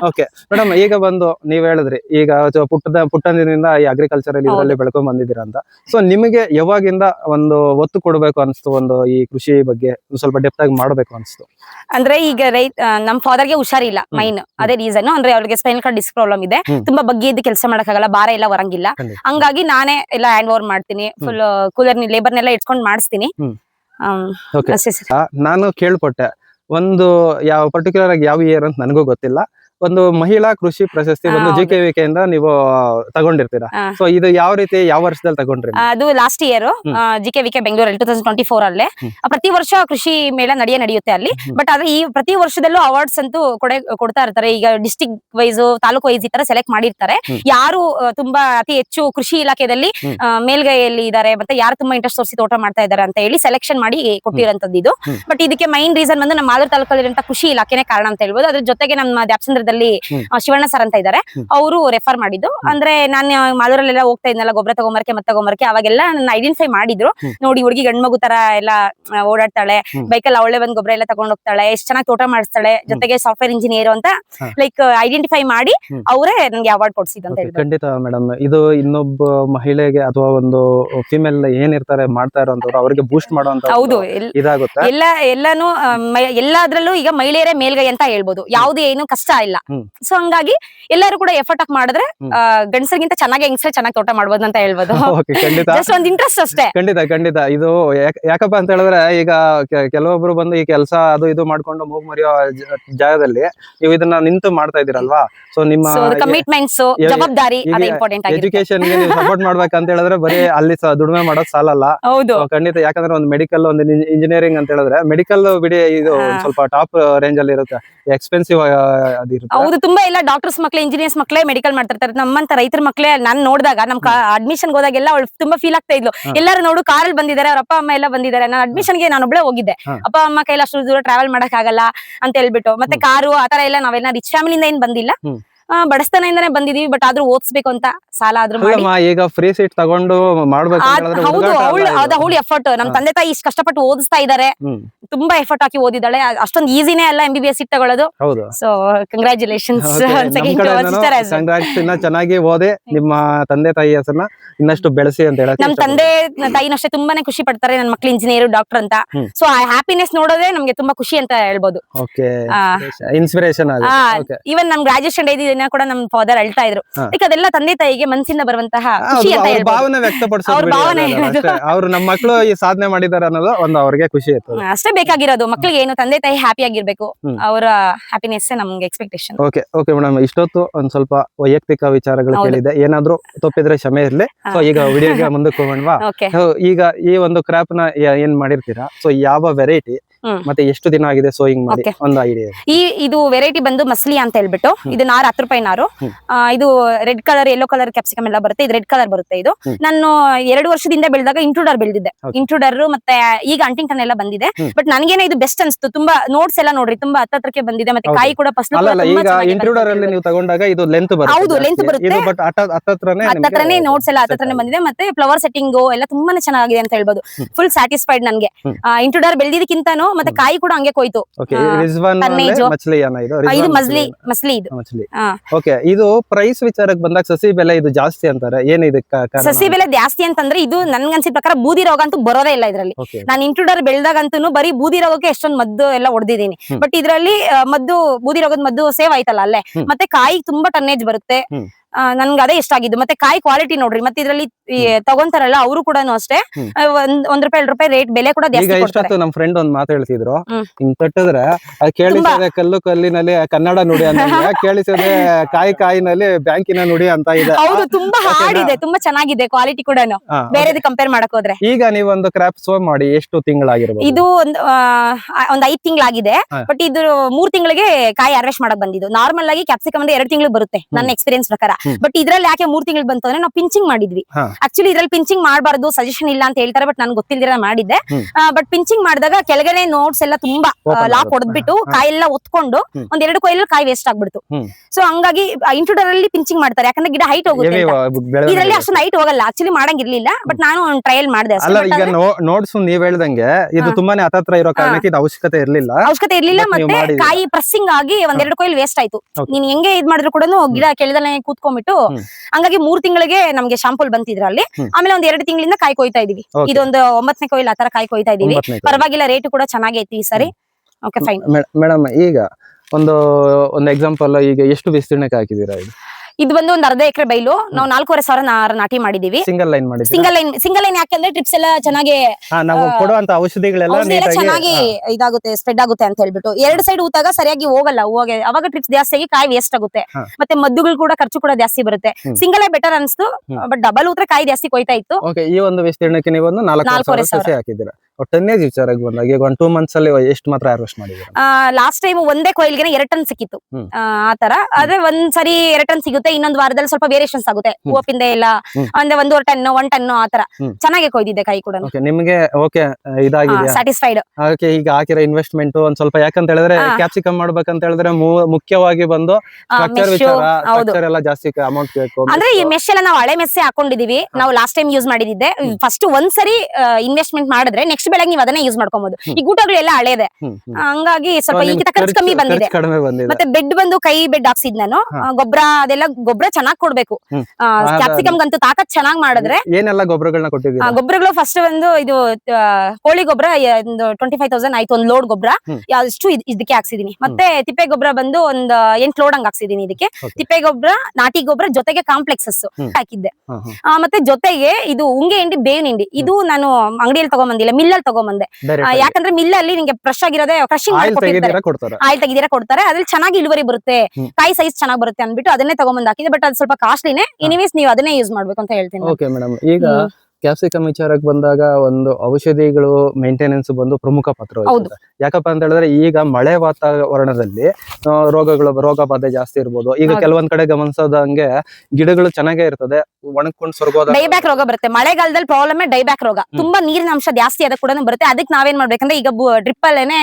ಓಕೆ ಮೇಡಮ್ ಈಗ ಬಂದು ನೀವ್ ಹೇಳಿದ್ರಿ ಈಗ ಪುಟ್ಟದ ಪುಟ್ಟಂದಿನಿಂದ ಈ ಅಗ್ರಿಕಲ್ಚರ್ ಇದರಲ್ಲಿ ಬೆಳ್ಕೊಂಡ್ ಬಂದಿದ್ದೀರಾ ಅಂತ. ಸೊ ನಿಮಗೆ ಯಾವಾಗಿಂದ ಒಂದು ಒತ್ತು ಕೊಡಬೇಕು ಅನ್ಸ್ತು ಒಂದು ಈ ಕೃಷಿ ಬಗ್ಗೆ ಸ್ವಲ್ಪ ಡೆಪ್ತ್ ಆಗಿ ಮಾಡ್ಬೇಕು ಅನ್ಸ್ತು? ಅಂದ್ರೆ ಈಗ ರೈತ ನಮ್ ಫಾದರ್ಗೆ ಹುಷಾರಿಲ್ಲ ಮೈನ್ ಅದೇ ರೀಸನ್ ಅಂದ್ರೆ ಅವ್ರಿಗೆ ಸ್ಪೈನಲ್ ಕಾರ್ಡ್ ಡಿಸ್ ಪ್ರಾಬ್ಲಮ್ ಇದೆ. ತುಂಬಾ ಬಗ್ಗೆ ಇದ್ದು ಕೆಲಸ ಮಾಡಕ್ಕಾಗಲ್ಲ ಭಾರ ಎಲ್ಲ ಹೊರಂಗಿಲ್ಲ. ಹಂಗಾಗಿ ನಾನೇ ಎಲ್ಲ ಹ್ಯಾಂಡ್ ಓವರ್ ಮಾಡ್ತೀನಿ. ಫುಲ್ ಕೂಲರ್ ಲೇಬರ್ ನೆಲ್ಲ ಇಟ್ಕೊಂಡ್ ಮಾಡಿಸ್ತೀನಿ. ನಾನು ಕೇಳ್ಪಟ್ಟೆ. ಒಂದು ಯಾವ ಪರ್ಟಿಕ್ಯುಲರ್ ಆಗಿ ಯಾವ ಇಯರ್ ಅಂತ ನನಗೂ ಗೊತ್ತಿಲ್ಲ. ಒಂದು ಮಹಿಳಾ ಕೃಷಿ ಪ್ರಶಸ್ತಿ ಬಂದು ಜಿ ಕೆ ವಿ ಇಂದ ನೀವು ತಗೊಂಡಿರ್ತೀರಾ. ಸೊ ಇದು ಯಾವ ರೀತಿ ಯಾವ ವರ್ಷದಲ್ಲಿ ತಗೊಂಡ್ರಿ? ಅದು last year. G K V K ಬೆಂಗಳೂರಲ್ಲಿ ಟೂ ತೌಸಂಡ್ ಟ್ವೆಂಟಿ ಫೋರ್ ಅಲ್ಲೇ. ಪ್ರತಿ ವರ್ಷ ಕೃಷಿ ಮೇಳ ನಡೆಯ ನಡೆಯುತ್ತೆ ಅಲ್ಲಿ. ಬಟ್ ಆದ್ರೆ ಈ ಪ್ರತಿ ವರ್ಷದಲ್ಲೂ ಅವಾರ್ಡ್ಸ್ ಅಂತೂ ಕೊಡೆ ಕೊಡ್ತಾ ಇರ್ತಾರೆ. ಈಗ ಡಿಸ್ಟಿಕ್ ವೈಸ್ ತಾಲೂಕು ವೈಸ್ ಈ ತರ ಸೆಲೆಕ್ಟ್ ಮಾಡಿರ್ತಾರೆ. ಯಾರು ತುಂಬಾ ಅತಿ ಹೆಚ್ಚು ಕೃಷಿ ಇಲಾಖೆಯಲ್ಲಿ ಮೇಲ್ಗೈಯಲ್ಲಿ ಇದ್ದಾರೆ ಮತ್ತೆ ಯಾರು ತುಂಬಾ ಇಂಟ್ರೆಸ್ಟ್ ತೋರಿಸಿ ತೋಟ ಮಾಡ್ತಾ ಇದ್ದಾರೆ ಅಂತ ಹೇಳಿ ಸೆಲೆಕ್ಷನ್ ಮಾಡಿ ಕೊಟ್ಟಿರೋಂಥದ್ದು ಇದು. ಬಟ್ ಇದಕ್ಕೆ ಮೈನ್ ರೀಸನ್ ಬಂದು ನಮ್ಮ ಮಾಲೂರು ತಾಲೂಕಲ್ಲಿರುವಂತಹ ಕೃಷಿ ಇಲಾಖೆನೇ ಕಾರಣ ಅಂತ ಹೇಳ್ಬೋದು. ಅದ್ರ ಜೊತೆಗೆ ನಮ್ಮ ದ್ಯಾಪ್ಸಂದ್ರದಲ್ಲಿ ಹ್ಮ್. ಶಿವಣ್ಣ ಸರ್ ಅಂತ ಇದ್ದಾರೆ ಹ್ಮ್. ಅವರು ರೆಫರ್ ಮಾಡಿದ್ದು. ಅಂದ್ರೆ ನಾನು ಮಾದೂರಲ್ಲೆಲ್ಲ ಹೋಗ್ತಾ ಇದ್ನಲ್ಲ ಗೊಬ್ಬರ ತಗೊಂಬರಕ್ಕೆ ಮತ್ತೆ ತಗೊಂಬರಕ್ಕೆ ಅವಾಗೆಲ್ಲ ನನ್ನ ಐಡೆಂಟಿಫೈ ಮಾಡಿದ್ರು. ನೋಡಿ ಹುಡುಗಿ ಗಂಡ್ಮಗು ತರ ಎಲ್ಲ ಓಡಾಡ್ತಾಳೆ. ಬೈಕಲ್ಲಿ ಅವಳೆ ಬಂದ್ ಗೊಬ್ಬರ ಎಲ್ಲ ತಗೊಂಡ್ ಹೋಗ್ತಾಳೆ. ಎಷ್ಟ್ ಚೆನ್ನಾಗಿ ತೋಟ ಮಾಡಿಸ್ತಾಳೆ. ಜೊತೆಗೆ ಸಾಫ್ಟ್ವೇರ್ ಇಂಜಿನಿಯರ್ ಅಂತ ಲೈಕ್ ಐಡೆಂಟಿಫೈ ಮಾಡಿ. ಅವರೇ ನನ್ಗೆ ಅವಾರ್ಡ್ ಕೊಡ್ಸಿದ್ ಅಂತ ಖಂಡಿತ ಮೇಡಮ್ ಇದು ಇನ್ನೊಬ್ಬ ಮಹಿಳೆಗೆ ಅಥವಾ ಒಂದು ಫಿಮೇಲ್ ಏನಿರ್ತಾರೆ ಮಾಡ್ತಾ ಇರೋ ಅವರಿಗೆ ಬೂಸ್ಟ್ ಮಾಡುವಂತ ಹೌದು. ಇದಾಗುತ್ತೆ? ಎಲ್ಲ ಎಲ್ಲಾನು ಎಲ್ಲಾದ್ರಲ್ಲೂ ಈಗ ಮಹಿಳೆಯರೇ ಮೇಲ್ಗೈ ಅಂತ ಹೇಳ್ಬೋದು. ಯಾವ್ದು ಏನು ಕಷ್ಟ ಇಲ್ಲ. ಸೊ ಹಂಗಾಗಿ ಎಲ್ಲರೂ ಕೂಡ ಎಫರ್ಟ್ ಹಾಕಿ ಮಾಡಿದ್ರೆ ಗಂಡಸರಿಗಿಂತ ಚೆನ್ನಾಗಿ ಹೆಂಗಸ್ರೆ ಚೆನ್ನಾಗಿ ತೋಟ ಮಾಡಬಹುದು ಅಂತ ಹೇಳ್ಬೋದು. ಜಸ್ಟ್ ಒಂದ್ ಇಂಟ್ರೆಸ್ಟ್ ಅಷ್ಟೇ. ಖಂಡಿತ ಖಂಡಿತ. ಇದು ಯಾಕ್- ಯಾಕಪ್ಪ ಅಂತ ಹೇಳಿದ್ರೆ ಈಗ ಕೆಲವೊಬ್ರು ಬಂದು ಈ ಕೆಲಸ ಅದು ಇದು ಮಾಡ್ಕೊಂಡು ಮೂಗ್ ಮರಿಯೋ ಜಾಗದಲ್ಲಿ ನೀವು ಇದನ್ನ ನಿಂತು ಮಾಡ್ತಾ ಇದೀರಲ್ವಾ ಸೊ ನಿಮ್ಮ ಕಮಿಟ್ಮೆಂಟ್ಸ್ ಜವಾಬ್ದಾರಿ ಇಂಪಾರ್ಟೆಂಟ್ ಎಜುಕೇಶನ್ಗೆ ನೀವು ಸಪೋರ್ಟ್ ಮಾಡ್ಬೇಕಂತ ಹೇಳಿದ್ರೆ ಬರೀ ಅಲ್ಲಿ ದುಡಿಮೆ ಮಾಡೋದು ಸಾಲಲ್ಲ. ಹೌದು. ಖಂಡಿತ ಯಾಕಂದ್ರೆ ಒಂದು ಮೆಡಿಕಲ್ ಒಂದು ಇಂಜಿನಿಯರಿಂಗ್ ಅಂತ ಹೇಳಿದ್ರೆ ಮೆಡಿಕಲ್ ಬಿಡಿ ಇದು ಸ್ವಲ್ಪ ಟಾಪ್ ರೇಂಜ್ ಅಲ್ಲಿ ಇರುತ್ತೆ. ಎಕ್ಸ್ಪೆನ್ಸಿವ್ ಅದಿರುತ್ತೆ ಹೌದು ತುಂಬಾ ಎಲ್ಲ ಡಾಕ್ಟರ್ಸ್ ಮಕ್ಳು ಇಂಜಿನಿಯರ್ಸ್ ಮಕ್ಳೇ ಮೆಡಿಕಲ್ ಮಾಡ್ತಿರ್ತಾರೆ. ನಮ್ಮಂತ ರೈತರ ಮಕ್ಳೇ ನಾನ್ ನೋಡಿದಾಗ ನಮ್ ಅಡ್ಮಿಷನ್ ಹೋದಾಗೆಲ್ಲ ಅವಳು ತುಂಬಾ ಫೀಲ್ ಆಗ್ತಾ ಇದ್ಲು. ಎಲ್ಲಾರು ನೋಡು ಕಾರಲ್ಲಿ ಬಂದಿದ್ದಾರೆ ಅವ್ರ ಅಪ್ಪ ಅಮ್ಮ ಎಲ್ಲ ಬಂದಿದ್ದಾರೆ ನಾನು ಅಡ್ಮಿಷನ್ಗೆ ನಾನು ಒಬ್ಳೆ ಹೋಗಿದ್ದೆ ಅಪ್ಪ ಅಮ್ಮ ಕೈಲಿ ಅಷ್ಟು ದೂರ ಟ್ರಾವೆಲ್ ಮಾಡಕ್ ಆಗಲ್ಲ ಅಂತ ಹೇಳ್ಬಿಟ್ಟು. ಮತ್ತೆ ಕಾರು ಆತರ ಎಲ್ಲ ನಾವೆಲ್ಲ ರಿಚ್ ಫ್ಯಾಮಿಲಿಯಿಂದ ಏನ್ ಬಂದಿಲ್ಲ. ಬಡಸ್ತನದಿಂದಾನೇ ಬಂದಿದೀವಿ ಬಟ್ ಆದ್ರೂ ಓದಿಸ್ಬೇಕು ಅಂತ ಸಾಲ ಆದ್ರೂ ಮಾಡಿ. ಈಗ ಫ್ರೀ ಸೀಟ್ ತಗೊಂಡು ಮಾಡ್ಬೇಕು ಅಂತ ಆದ್- ಹೌದು ಅವಳು ಅಲ್ಲ ಅದ ಅವಳು ಎಫರ್ಟ್ ನಮ್ ತಂದೆ ತಾಯಿ ಇಷ್ಟು ಕಷ್ಟಪಟ್ಟು ಓದಿಸ್ತಾ ಇದಾರೆ. ತುಂಬಾ ಎಫರ್ಟ್ ಹಾಕಿ ಓದಿದ್ದಾಳೆ. ಅ- ಅಷ್ಟೊಂದು ಈಸಿನೇ ಅಲ್ಲ M B B S seat ತಗೊಳ್ಳೋದು ಸೊ ಕಂಗ್ರಾಚುಲೇಷನ್ಸ್ ಚೆನ್ನಾಗಿ ಓದಿ ನಿಮ್ಮ ತಂದೆ ತಾಯಿ ಹೆಸರನ್ನ ಇನ್ನಷ್ಟು ಬೆಳೆಸಿ ಅಂತ ಹೇಳಿ ನಮ್ ತಂದೆ ತಾಯಿನ ಅಷ್ಟೇ ತುಂಬಾನೇ ಖುಷಿ ಪಡ್ತಾರೆ ನನ್ನ ಮಕ್ಳು ಇಂಜಿನಿಯರ್ ಡಾಕ್ಟರ್ ಅಂತ. ಸೊ ಆ ಹ್ಯಾಪಿನೆಸ್ ನೋಡೋದೇ ನಮ್ಗೆ ತುಂಬಾ ಖುಷಿ ಅಂತ ಹೇಳ್ಬೋದು. ಇನ್ಸ್ಪಿರೇಷನ್ ಇವನ್ ನಮ್ ಗ್ರಾಜುಯೇಷನ್ ಡೇ ದಿನ ಕೂಡ ನಮ್ ಫಾದರ್ ಅಳ್ತಾ ಇದ್ರು. ಲೈಕ್ ಅದೆಲ್ಲ ತಂದೆ ತಾಯಿಗೆ ಮನಸ್ಸಿಂದ ಬರುವಂತಹ ಖುಷಿ ಅಂತ ಅವ್ರ ಭಾವನೆ ವ್ಯಕ್ತಪಡಿಸೋದು ಭಾವನೆ ನಮ್ಮ ಮಕ್ಕಳು ಈ ಸಾಧನೆ ಮಾಡಿದಾರೆ ಅನ್ನೋದು ಒಂದು ಅವ್ರಿಗೆ ಖುಷಿ ಇತ್ತು ಅಷ್ಟೇ ಬೇಕಾಗಿರೋದು. ಮಕ್ಕಳಿಗೆ ಏನು ತಂದೆ ತಾಯಿ ಹ್ಯಾಪಿ ಆಗಿರ್ಬೇಕು. ಅವರ ಹ್ಯಾಪಿನೆಸ್ ನಮ್ಗೆ ಎಕ್ಸ್ಪೆಕ್ಟೇಷನ್ ಓಕೆ ಓಕೆ ಮೇಡಮ್. ಇಷ್ಟೊತ್ತು ಒಂದ್ ಸ್ವಲ್ಪ ವೈಯಕ್ತಿಕ ವಿಚಾರಗಳು ಕೇಳಿದೆ ಏನಾದ್ರೂ ತಪ್ಪಿದ್ರೆ ಕ್ಷಮೆ ಇರ್ಲಿ. ಸೊ ಈಗ ವಿಡಿಯೋಗೆ ಮುಂದಕ್ಕೆ ಹೋಗೋಣವಾ? ಈಗ ಈ ಒಂದು ಕ್ರಾಪ್ನ ಏನ್ ಮಾಡಿರ್ತೀರಾ? ಸೊ ಯಾವ ವೆರೈಟಿ. ಮತ್ತೆ ಎಷ್ಟು ದಿನ ಆಗಿದೆ ಸೋಯಿಂಗ್ ಮಾಡಿ? ಒಂದು ಐಡಿಯಾ ಈ ಇದು ವೆರೈಟಿ ಬಂದು ಮಸ್ಲಿ ಅಂತ ಹೇಳ್ಬಿಟ್ಟು ಇದು ನಾರು ಹತ್ತು ರೂಪಾಯಿ ನಾರು. ಇದು red colour yellow colour capsicum ಎಲ್ಲ ಬರುತ್ತೆ. ಇದು ರೆಡ್ ಕಲರ್ ಬರುತ್ತೆ ಇದು. ನಾನು ಎರಡು ವರ್ಷದಿಂದ ಬೆಳೆದಾಗ ಇಂಟ್ರೂಡರ್ ಬೆಳೆದಿದ್ದೆ. ಇಂಟ್ರೂಡರ್ ಮತ್ತೆ ಈಗ ಅಂಟಿಂಗ್ಟನ್ ಎಲ್ಲ ಬಂದಿದೆ. ಬಟ್ ನನಗೇನೆ ಇದು ಬೆಸ್ಟ್ ಅನ್ಸ್ತು. ತುಂಬಾ ನೋಟ್ಸ್ ಎಲ್ಲ ನೋಡ್ರಿ. ತುಂಬಾ ಹತ್ತತ್ರಕ್ಕೆ ಬಂದಿದೆ. ಮತ್ತೆ ಕಾಯಿ ಕೂಡ ಈಗ ಚೆನ್ನಾಗಿ ಇಂಟ್ರೂಡರ್ ಅಲ್ಲಿ ನೀವು ತಗೊಂಡಾಗ ಇದು ಲೆಂತ್ ಬರುತ್ತೆ ಹೌದು, ಬಟ್ ಹತ್ತತ್ರನೇ ಹತ್ತತ್ರನೇ ನೋಟ್ಸ್ ಎಲ್ಲ ಹತ್ತತ್ರನೇ ಬಂದಿದೆ. ಮತ್ತೆ ಫ್ಲವರ್ ಸೆಟ್ಟಿಂಗ್ ಎಲ್ಲ ತುಂಬಾನೇ ಚೆನ್ನಾಗಿದೆ ಅಂತ ಹೇಳ್ಬೋದು. ಫುಲ್ ಸ್ಯಾಟಿಸ್ಫೈಡ್ ನನಗೆ. ಇಂಟ್ರೂಡರ್ ಬೆಳೆದಿದ್ದಕ್ಕಿಂತಾನು ಮತ್ತೆ ಕಾಯಿ ಕೂಡ ಹಂಗೆ ಕೊಯ್ತು. ಇದು ಮಸ್ಲಿ ಮಸ್ಲಿ ಇದು. ಓಕೆ ಪ್ರೈಸ್ ವಿಚಾರಕ್ಕೆ ಬಂದಾಗ ಸಸಿ ಬೆಲೆ ಇದು ಜಾಸ್ತಿ ಅಂತಾರೆ. ಏನ್ ಸಸಿ ಬೆಲೆ ಜಾಸ್ತಿ ಅಂತಂದ್ರೆ ಇದು ನನ್ಗನ್ಸಿದ ಪ್ರಕಾರ ಬೂದಿ ರೋಗ ಅಂತೂ ಬರೋದೇ ಇಲ್ಲ ಇದ್ರಲ್ಲಿ. ನಾನು ಇಂಟ್ರೂಡರ್ ಬೆಳೆದಾಗಂತೂ ಬರೀ ಬೂದಿ ರೋಗಕ್ಕೆ ಎಷ್ಟೊಂದು ಮದ್ದು ಎಲ್ಲ ಹೊಡೆದಿದ್ದೀನಿ ಬಟ್ ಇದ್ರಲ್ಲಿ ಮದ್ದು ಬೂದಿ ರೋಗದ ಮದ್ದು ಸೇವ್ ಆಯ್ತಲ್ಲ ಅಲ್ಲೇ. ಮತ್ತೆ ಕಾಯಿ ತುಂಬಾ ಟನ್ನೇಜ್ ಬರುತ್ತೆ. ನನ್ಗೆ ಅದೇ ಇಷ್ಟ ಆಗಿದ್ದು. ಮತ್ತೆ ಕಾಯಿ ಕ್ವಾಲಿಟಿ ನೋಡ್ರಿ ಮತ್ತೆ ಇದ್ರಲ್ಲಿ ತಗೊಂತಾರಲ್ಲ ಅವರು ಕೂಡ ಅಷ್ಟೇ. ಒಂದ್ ಒಂದ್ ರೂಪಾಯಿ ಎರಡು ರೂಪಾಯಿ ರೇಟ್ ಬೆಲೆ ಕೂಡ ಜಾಸ್ತಿ ಇಷ್ಟೊತ್ತು ನಮ್ ಫ್ರೆಂಡ್ ಒಂದ್ ಮಾತು ಹೇಳ್ತಿದ್ರು. ಹಿಂಗ್ ತಟ್ಟಿದ್ರೆ ಕೇಳಿಸದೆ ಕಲ್ಲು ಕಲ್ಲಿನಲ್ಲಿ ಕನ್ನಡ ನುಡಿ ಅಂತ ಕೇಳಿಸದೆ ಕಾಯಿ ಕಾಯಿನಲ್ಲಿ ಬ್ಯಾಂಕಿನ ನುಡಿ ಅಂತ ಇದೆ. ಹೌದು ತುಂಬಾ ಹಾಡಿದೆ ಹಾರ್ಡ್ ಇದೆ ತುಂಬಾ ಚೆನ್ನಾಗಿದೆ ಕ್ವಾಲಿಟಿ ಕೂಡ ಬೇರೆದ ಕಂಪೇರ್ ಮಾಡಕ್ ಹೋದ್ರೆ. ಈಗ ನೀವು ಒಂದು ಕ್ರಾಪ್ ಸೋ ಮಾಡಿ ಎಷ್ಟು ತಿಂಗಳಾಗಿರ್ಬೋದು? ಇದು ಒಂದ್ ಒಂದ್ ಐದ್ ತಿಂಗಳಾಗಿದೆ. ಬಟ್ ಇದು ಮೂರ್ ತಿಂಗಳಿಗೆ ಕಾಯಿ ಹಾರ್ವೆಸ್ಟ್ ಮಾಡಕ್ ಬಂದಿದ್ದು. ನಾರ್ಮಲ್ ಆಗಿ ಕ್ಯಾಪ್ಸಿಕಮ್ ಅಂದ್ರೆ ಎರಡು ತಿಂಗಳು ಬರುತ್ತೆ ನನ್ನ ಎಕ್ಸ್ಪೀರಿಯನ್ಸ್ ಪ್ರಕಾರ. ಬಟ್ ಇದ್ರಲ್ಲಿ ಯಾಕೆ ಮೂರ್ ತಿಂಗಳು ಬಂತು ಅಂದ್ರೆ ನಾವು ಪಿಂಚಿಂಗ್ ಮಾಡಿದ್ವಿ. ಆಕ್ಚುಲಿ ಇದ್ರಲ್ಲಿ ಪಿಂಚಿಂಗ್ ಮಾಡಬಾರ್ದು ಸಜೆಷನ್ ಇಲ್ಲ ಅಂತ ಹೇಳ್ತಾರೆ ಬಟ್ ನನ್ಗೆ ಗೊತ್ತಿಲ್ದಿರ ಮಾಡಿದ್ದೆ. ಬಟ್ ಪಿಂಚಿಂಗ್ ಮಾಡಿದಾಗ ಕೆಳಗಡೆ ನೋಟ್ಸ್ ಎಲ್ಲ ತುಂಬಾ ಲಾಕ್ ಹೊಡೆದ್ಬಿಟ್ಟು ಕಾಯಿ ಎಲ್ಲ ಒತ್ಕೊಂಡು. ಒಂದ್ ಎರಡು ಕೊಯ್ಲಲ್ಲಿ ಕಾಯಿ ವೇಸ್ಟ್ ಆಗ್ಬಿಡ್ತು. ಸೊ ಹಂಗಾಗಿ ಇಂಟ್ರೂಡರ್ ಅಲ್ಲಿ ಪಿಂಚಿಂಗ್ ಮಾಡ್ತಾರೆ. ಯಾಕಂದ್ರೆ ಗಿಡ ಹೈಟ್ ಹೋಗುತ್ತೆ ಇದರಲ್ಲಿ ಅಷ್ಟೊಂದು ಹೈಟ್ ಹೋಗಲ್ಲ. ಆಕ್ಚುಲಿ ಮಾಡಂಗಿರ್ಲಿಲ್ಲ ಬಟ್ ನಾನು ಟ್ರಯಲ್ ಮಾಡಿದೆ. ಅಲ್ಲ ಈಗ ನೋಟ್ಸ್ ನೀವ್ ಹೇಳ್ದಂಗೆ ಇದು ತುಂಬಾನೇ ಹತ್ತತ್ರ ಇರೋ ಕಾರಣಕ್ಕೆ ಇದು ಅವಶ್ಯಕತೆ ಇರ್ಲಿಲ್ಲ. ಅವಶ್ಯಕತೆ ಇರ್ಲಿಲ್ಲ ಮತ್ತೆ ಕಾಯಿ ಪ್ರೆಸ್ಸಿಂಗ್ ಆಗಿ ಒಂದೆರಡು ಕೊಯ್ಲು ವೇಸ್ಟ್ ಆಯ್ತು. ನೀನ್ ಹೆಂಗೆ ಇದ್ ಮಾಡಿದ್ರು ಕೂಡ ಗಿಡ ಕೆಳದಲ್ಲೇ ಕೂತ್ಕೊಂಡ್ಬಿಟ್ಟು ಹ್ಮ್. ಹಂಗಾಗಿ ಮೂರ್ ತಿಂಗಳಿಗೆ ನಮ್ಗೆ ಶಾಂಪೂಲ್ ಬಂತಿದ್ರ ಅಲ್ಲಿ. ಆಮೇಲೆ ಒಂದ್ ಎರಡು ತಿಂಗಳಿಂದ ಕಾಯಿ ಕೊಯ್ತಾ ಇದೀವಿ. ಇದೊಂದು ಒಂಬತ್ತನೇ ಕೊಯ್ಲ್ ಆತರ ಕಾಯಿ ಕೊಯ್ತಾ ಇದೀವಿ. ಪರವಾಗಿಲ್ಲ ರೇಟ್ ಕೂಡ ಚೆನ್ನಾಗೈತಿ ಈ ಸರಿ. ಓಕೆ ಫೈನ್ ಮೇಡಮ್ ಈಗ ಒಂದು ಒಂದು ಎಕ್ಸಾಂಪಲ್ ಈಗ ಎಷ್ಟು ವಿಸ್ತೀರ್ಣಕ್ಕೆ ಹಾಕಿದೀರಾ ಇದು? ಇದು ಬಂದು ಒಂದ್ ಅರ್ಧ ಎಕರೆ ಬೈಲು. ನಾವು ನಾಲ್ಕೂವರೆ ಸಾವಿರ ನಾಟಿ ಮಾಡಿದೀವಿ. ಸಿಂಗಲ್ ಲೈನ್ ಮಾಡಿ ಸಿಂಗಲ್ ಲೈನ್ ಸಿಂಗಲ್ ಲೈನ್ ಯಾಕಂದ್ರೆ ಟ್ರಿಪ್ಸ್ ಎಲ್ಲ ಚೆನ್ನಾಗಿ ನಾವು ಕೊಡುವಂತ ಔಷಧಿಗಳೆಲ್ಲ ಚೆನ್ನಾಗಿ ಇದಾಗುತ್ತೆ ಸ್ಪ್ರೆಡ್ ಆಗುತ್ತೆ ಅಂತ ಹೇಳ್ಬಿಟ್ಟು. ಎರಡು ಸೈಡ್ ಊತಾಗ ಸರಿಯಾಗಿ ಹೋಗಲ್ಲ ಹೋಗಿ ಅವಾಗ ಟ್ರಿಪ್ಸ್ ಜಾಸ್ತಿ ಆಗಿ ಕಾಯಿ ವೇಸ್ಟ್ ಆಗುತ್ತೆ. ಮತ್ತೆ ಮದ್ದುಗಳು ಕೂಡ ಖರ್ಚು ಕೂಡ ಜಾಸ್ತಿ ಬರುತ್ತೆ. ಸಿಂಗಲ್ ಬೆಟರ್ ಅನ್ಸ್ತು ಬಟ್ ಡಬಲ್ ಊತ್ರ ಕಾಯಿ ಜಾಸ್ತಿ ಕೊಯ್ತಾ ಇತ್ತು. ಈ ಒಂದು ವಿಸ್ತೀರ್ಣಕ್ಕೆ ನೀವು ನಾಲ್ಕೂವರೆ ಸಾವಿರ ಸಸಿ ಹಾಕಿದ್ದೀರಾ. ಟನ್ನೇಜ್ ವಿಚಾರಕ್ಕೆ ಬಂದಾಗ ಈಗ ಒಂದು ಟೂ ಮಂತ್ಸ್ ಅಲ್ಲಿ ಎಷ್ಟು ಮಾತ್ರ ಹಾರ್ವೆಸ್ಟ್ ಮಾಡಿದ್ರು ಲಾಸ್ಟ್ ಟೈಮ್ ಒಂದೇ ಕೊಯ್ಲ್ಗೆನೆ ಎರಡ್ ಟನ್ ಸಿಕ್ಕಿತ್ತು. ತರ. ಅದೇ ಒಂದ್ ಸರಿ ಎರಡ್ ಟನ್ ಸಿಗುತ್ತೆ ಇನ್ನೊಂದ್ ವಾರದಲ್ಲಿ ಸ್ವಲ್ಪ ವೇರಿಯೇಷನ್ಸ್ ಆಗುತ್ತೆ. ಹೂವಪ್ಪಿಂದ ಇಲ್ಲ. ಅಂದ್ರೆ ಒಂದೂವರೆ ಟನ್ ಒನ್ ಟನ್ ಆ ತರ. ಚೆನ್ನಾಗಿ ಕೊಯ್ದಿದ್ದೆ ಕೈ ಕೂಡ ನಿಮಗೆ ಓಕೆ ಇದಾಗಿದೆ. ಸ್ಯಾಟಿಸ್ಫೈಡ್ ಓಕೆ ಈಗ ಹಾಕಿರೋ ಇನ್ವೆಸ್ಟ್ಮೆಂಟ್ ಒಂದ್ ಸ್ವಲ್ಪ ಯಾಕಂತ ಹೇಳಿದ್ರೆ. ಕ್ಯಾಪ್ಸಿಕಮ್ ಮಾಡ್ಬೇಕಂತ ಹೇಳಿದ್ರೆ ಮುಖ್ಯವಾಗಿ ಬಂದು ವಿಚಾರ ಎಲ್ಲ ಜಾಸ್ತಿ ಅಮೌಂಟ್ ಅಂದ್ರೆ ಈ ಮೆಶ್ ಎಲ್ಲ ನಾವು ಹಳೆ ಮೆಸ್ಸೆ ಹಾಕೊಂಡಿದೀವಿ. ನಾವು ಲಾಸ್ಟ್ ಟೈಮ್ ಯೂಸ್ ಮಾಡಿದಿದ್ದೆ. ಫಸ್ಟ್ ಒಂದ್ ಸರಿ ಇನ್ವೆಸ್ಟ್ಮೆಂಟ್ ಮಾಡಿದ್ರೆ ನೆಕ್ಸ್ಟ್ ಬೆಳೆಗೆ ನೀವು ಅದನ್ನೇ ಯೂಸ್ ಮಾಡ್ಕೊಬಹುದು ಈ ಗೂಟಗಳು ಎಲ್ಲ ಹಳೇದೆ. ಹಂಗಾಗಿ ಸ್ವಲ್ಪ ಈಗ ಖರ್ಚು ಕಮ್ಮಿ ಬಂದಿದೆ. ಮತ್ತೆ ಬೆಡ್ ಬಂದು ಕೈ ಬೆಡ್ ಹಾಕ್ಸಿದ್ ನಾನು. ಗೊಬ್ಬರ ಅದೆಲ್ಲ ಗೊಬ್ಬರ ಚೆನ್ನಾಗ್ ಕೊಡ್ಬೇಕು. ಕ್ಯಾಪ್ಸಿಕಮ್ ಅಂತೂ ತಾಕತ್ ಚೆನ್ನಾಗ್ ಮಾಡಿದ್ರೆ ಏನೆಲ್ಲ ಗೊಬ್ಬರಗಳನ್ನ ಗೊಬ್ಬರಗಳು ಫಸ್ಟ್ ಒಂದು ಇದು ಕೋಳಿ ಗೊಬ್ಬರ ಒಂದು ಟ್ವೆಂಟಿ ಫೈವ್ ತೌಸಂಡ್ ಆಯ್ತು ಒಂದು ಲೋಡ್ ಗೊಬ್ಬರ. ಅಷ್ಟು ಇದಕ್ಕೆ ಹಾಕ್ಸಿದೀನಿ. ಮತ್ತೆ ತಿಪ್ಪೆ ಗೊಬ್ಬರ ಬಂದು ಒಂದ್ ಎಂಟ್ ಲೋಡ್ ಹಂಗ್ ಹಾಕ್ಸಿದೀನಿ ಇದಕ್ಕೆ ತಿಪ್ಪೆ ಗೊಬ್ಬರ ನಾಟಿ ಗೊಬ್ಬರ ಜೊತೆಗೆ ಕಾಂಪ್ಲೆಕ್ಸಸ್ ಹಾಕಿದ್ದೆ. ಮತ್ತೆ ಜೊತೆಗೆ ಇದು ಉಂಗೆ ಹಿಂಡಿ ಬೇವಿನ ಹಿಂಡಿ. ಇದು ನಾನು ಅಂಗಡಿಯಲ್ಲಿ ತಗೊಂಬಂದಿಲ್ಲ. ಮಿಲ್ಲಲ್ಲಿ ತಗೊಂಬಂದೆ. ಯಾಕಂದ್ರೆ ಮಿಲ್ಲಲ್ಲಿ ನಿಂಗೆ ಫ್ರೆಶ್ ಆಗಿರೋದೇ ಕ್ರಶಿಂಗ್ ಮಾಡಿ ಆಯಿಲ್ ತೆಗಿದಿರ ಕೊಡ್ತಾರೆ. ಅದ್ರಲ್ಲಿ ಚೆನ್ನಾಗಿ ಇಳುವರಿ ಬರುತ್ತೆ. ಕಾಯಿ ಸೈಜ್ ಚೆನ್ನಾಗಿ ಬರುತ್ತೆ ಅಂದ್ಬಿಟ್ಟು ಅದನ್ನೇ ತಗೊಂಬಂದ್ ಹಾಕಿದೆ ಬಟ್ ಅದು ಸ್ವಲ್ಪ ಕಾಸ್ಟ್ಲಿನೇ ಎನಿವೇಸ್ ನೀವು ಅದನ್ನೇ ಯೂಸ್ ಮಾಡ್ಬೇಕು ಅಂತ ಹೇಳ್ತೀನಿ ಈಗ. ಕ್ಯಾಪ್ಸಿಕಮ್ ವಿಚಾರಕ್ಕೆ ಬಂದಾಗ ಒಂದು ಔಷಧಿಗಳು ಮೇಂಟೆನೆನ್ಸ್ ಬಂದು ಪ್ರಮುಖ ಪಾತ್ರ. ವಹಿಸುತ್ತೆ. ಯಾಕಪ್ಪ ಅಂತ ಹೇಳಿದ್ರೆ ಈಗ ಮಳೆ ವಾತಾವರಣದಲ್ಲಿ ಆ, ರೋಗಗಳು ರೋಗ ಬಾಧೆ ಜಾಸ್ತಿ ಇರ್ಬೋದು. ಈಗ ಹೌದು. ಕೆಲವೊಂದ್ ಕಡೆ ಗಮನಿಸೋದಂಗೆ ಗಿಡಗಳು ಚೆನ್ನಾಗೇ ಇರ್ತದೆ ಒಣಕೊಂಡು ಸ್ವರ್ಗೋದ ಡೈಬ್ಯಾಕ್ ರೋಗ ಬರುತ್ತೆ. ಮಳೆಗಾಲದಲ್ಲಿ ಪ್ರಾಬ್ಲಮ್ ಡೈಬ್ಯಾಕ್ ರೋಗ. ತುಂಬಾ ನೀರಿನ ಅಂಶ ಜಾಸ್ತಿ ಅದ ಕೂಡ ಬರುತ್ತೆ. ಅದಕ್ಕೆ ನಾವೇನ್ ಮಾಡ್ಬೇಕಂದ್ರೆ ಈಗ ಡ್ರಿಪ್ ಅಲ್ಲೇನೆ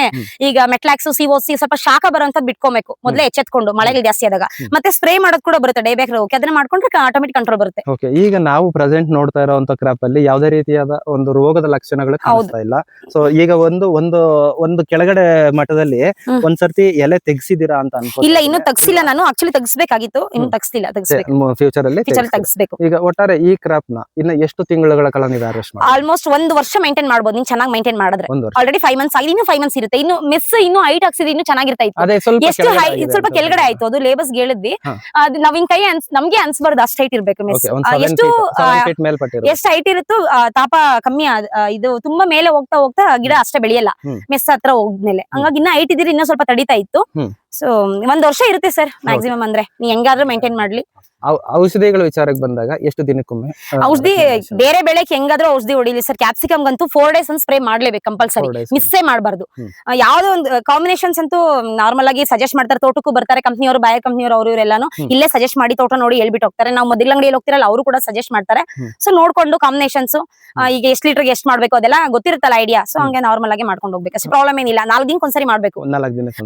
ಈಗ ಮೆಟ್ಲಾಕ್ಸ್ ಸಿಒಸಿ ಸ್ವಲ್ಪ ಶಾಖ ಬರೋಂಥದ್ದು ಬಿಟ್ಕೊಬೇಕು. ಮೊದಲೇ ಎಚ್ಚೆತ್ಕೊಂಡು ಮಳೆಗಳು ಜಾಸ್ತಿ ಆದಾಗ. ಮತ್ತೆ ಸ್ಪ್ರೇ ಮಾಡೋದು ಕೂಡ ಬರುತ್ತೆ ಡೈಬ್ಯಾಕ್ ರೋಗಕ್ಕೆ. ಅದನ್ನ ಮಾಡ್ಕೊಂಡ್ರೆ ಆಟೋಮೆಟಿಕ್ ಕಂಟ್ರೋಲ್ ಬರುತ್ತೆ. ಓಕೆ ಈಗ ನಾವು ಪ್ರೆಸೆಂಟ್ ನೋಡ್ತಾ ಇರೋ ಕ್ರಾಪ್ ಅಲ್ಲಿ ಯಾವುದೇ ರೀತಿಯಾದ ಒಂದು ರೋಗದ ಲಕ್ಷಣಗಳು ಕಾಣಿಸ್ತಾ ಇಲ್ಲ. ಸೊ ಈಗ ಒಂದು ಒಂದು ಒಂದು ಕೆಳಗಡೆ ಮಟ್ಟದಲ್ಲಿ. ಒಂದ್ಸರ್ತಿ ಎಲೆ ತೆಗ್ಸಿದೀರಾ ಅಂತ ಅನ್ಕೋ ಇಲ್ಲ ಇನ್ನು ತಗ್ಸಿಲ್ಲ ನಾನು. ಆಕ್ಚುಲಿ ತಗ್ಸ್ಬೇಕಾಗಿತ್ತು. ಇನ್ನು. ತಗ್ಸಿಲ್ಲ ಫ್ಯೂಚರ್ ಅಲ್ಲಿ ತಗ್ಸ್ಬೇಕು. ಈಗ ಒಟ್ಟಾರೆ ಈ ಕ್ರಾಪ್ನ ಇನ್ನ ಎಷ್ಟು ತಿಂಗಳುಗಳ ಕಾಲ ನೀವು ಅರೆಸ್ಟ್ ಆಲ್ಮೋಸ್ಟ್ ಒಂದು ವರ್ಷ ಮೇಂಟೈನ್ ಮಾಡಬಹುದು ನೀವು ಚೆನ್ನಾಗಿ ಮೇಂಟೈನ್ ಮಾಡಿದ್ರೆ. ಆಲ್ರೆಡಿ ಫೈವ್ ಮಂತ್ಸ್ ಆಗಿದೆ. ಇನ್ನು ಫೈವ್ ಮಂತ್ಸ್ ಇರುತ್ತೆ. ಇನ್ನು ಮೆಸ್ ಇನ್ನು ಹೈಟ್ ಹಾಕ್ಸಿದ್ರೆ ಇನ್ನು ಚೆನ್ನಾಗಿರ್ತಾ ಇತ್ತು. ಅದೇ ಸ್ವಲ್ಪ ಎಷ್ಟು ಸ್ವಲ್ಪ ಕೆಳಗಡೆ ಆಯ್ತು. ಅದು ಲೇಬರ್ಸ್ ಹೇಳಿದ್ವಿ ಅದು ನಾವ್ ನಾವಿನ್ ಕೈ ಅನ್ಸ್ ನಮ್ಗೆ ಅನ್ಸ್ಬಾರ್ದು ಅಷ್ಟು ಹೈಟ್ ಇರ್ಬೇಕು ಮೆಸ್ ಎಷ್ಟು. ಎಷ್ಟು ಹೈಟ್ ಇರುತ್ತೋ ತಾಪ ಕಮ್ಮಿ ಇದು ತುಂಬಾ ಮೇಲೆ ಹೋಗ್ತಾ ಹೋಗ್ತಾ ಗಿಡ ಅಷ್ಟೇ ಬೆಳೆಯಲ್ಲ. ಮೆಸ್ ಹತ್ರ ಹೋದ್ಮೇಲೆ. ಹಂಗಾಗಿ ಇನ್ನ ಹೈಟ್ ಇದ್ರೆ ಇನ್ನೂ ಸ್ವಲ್ಪ ತಡಿತಾ ಇತ್ತು. ಸೊ ಒಂದ್ ವರ್ಷ ಇರುತ್ತೆ ಸರ್ ಮ್ಯಾಕ್ಸಿಮಮ್ ಅಂದ್ರೆ. ನೀ ಹೆಂಗಾದ್ರೂ ಮೇಂಟೈನ್ ಮಾಡ್ಲಿ. ಔಷಧಿಗಳ ವಿಚಾರಕ್ಕೆ ಬಂದಾಗ ಎಷ್ಟು ದಿನಕ್ಕೊಮ್ಮೆ ಔಷಧಿ ಬೇರೆ ಬೆಳೆಗೆ ಹೆಂಗಾದ್ರೂ ಔಷಧಿ ಹೊಡಿಲಿ ಸರ್ ಕ್ಯಾಪ್ಸಿಕಮ್ ಅಂತೂ ಫೋರ್ ಡೇಸ್ ಅಂತ ಸ್ಪ್ರೇ ಮಾಡ್ಲೇಬೇಕು ಕಂಪಲ್ಸರಿ ಮಿಸ್ಸೇ ಮಾಡಬಾರ್ದು. ಯಾವ್ದೋ ಒಂದು ಕಾಂಬಿನೇಷನ್ಸ್ ಅಂತೂ ನಾರ್ಮಲ್ ಆಗಿ ಸಜೆಸ್ಟ್ ಮಾಡ್ತಾರೆ. ತೋಟಕ್ಕೂ ಬರ್ತಾರೆ ಕಂಪ್ನಿಯವರು ಬಾಯರ್ ಕಂಪ್ನಿಯವರು ಅವರು ಇವರೆಲ್ಲಾನು ಇಲ್ಲೇ ಸಜೆಸ್ಟ್ ಮಾಡಿ ತೋಟ ನೋಡಿ ಹೇಳ್ಬಿಟ್ಟು ಹೋಗ್ತಾರೆ. ನಾವು ಮೊದಲ ಅಂಗಡಿಯಲ್ಲಿ ಹೋಗ್ತಿರಲ್ಲ ಅವರು ಕೂಡ ಸಜೆಸ್ಟ್ ಮಾಡ್ತಾರೆ. ಸೊ ನೋಡ್ಕೊಂಡು ಕಾಂಬಿನೇಷನ್ಸ್ ಈಗ ಎಷ್ಟು ಲೀಟರ್ಗೆ ಎಷ್ಟು ಮಾಡ್ಬೇಕು ಅದೆಲ್ಲ ಗೊತ್ತಿರುತ್ತಲ್ಲ ಐಡಿಯಾ ಸೊ ಹಂಗೆ ನಾರ್ಮಲ್ ಆಗಿ ಮಾಡ್ಕೊಂಡು ಹೋಗ್ಬೇಕು. ಅಷ್ಟೇ ಪ್ರಾಬ್ಲಮ್ ಏನಿಲ್ಲ. ನಾಲ್ಕು ದಿನಕ್ಕೆ ಒಂದ್ಸರಿ ಮಾಡ್ಬೇಕು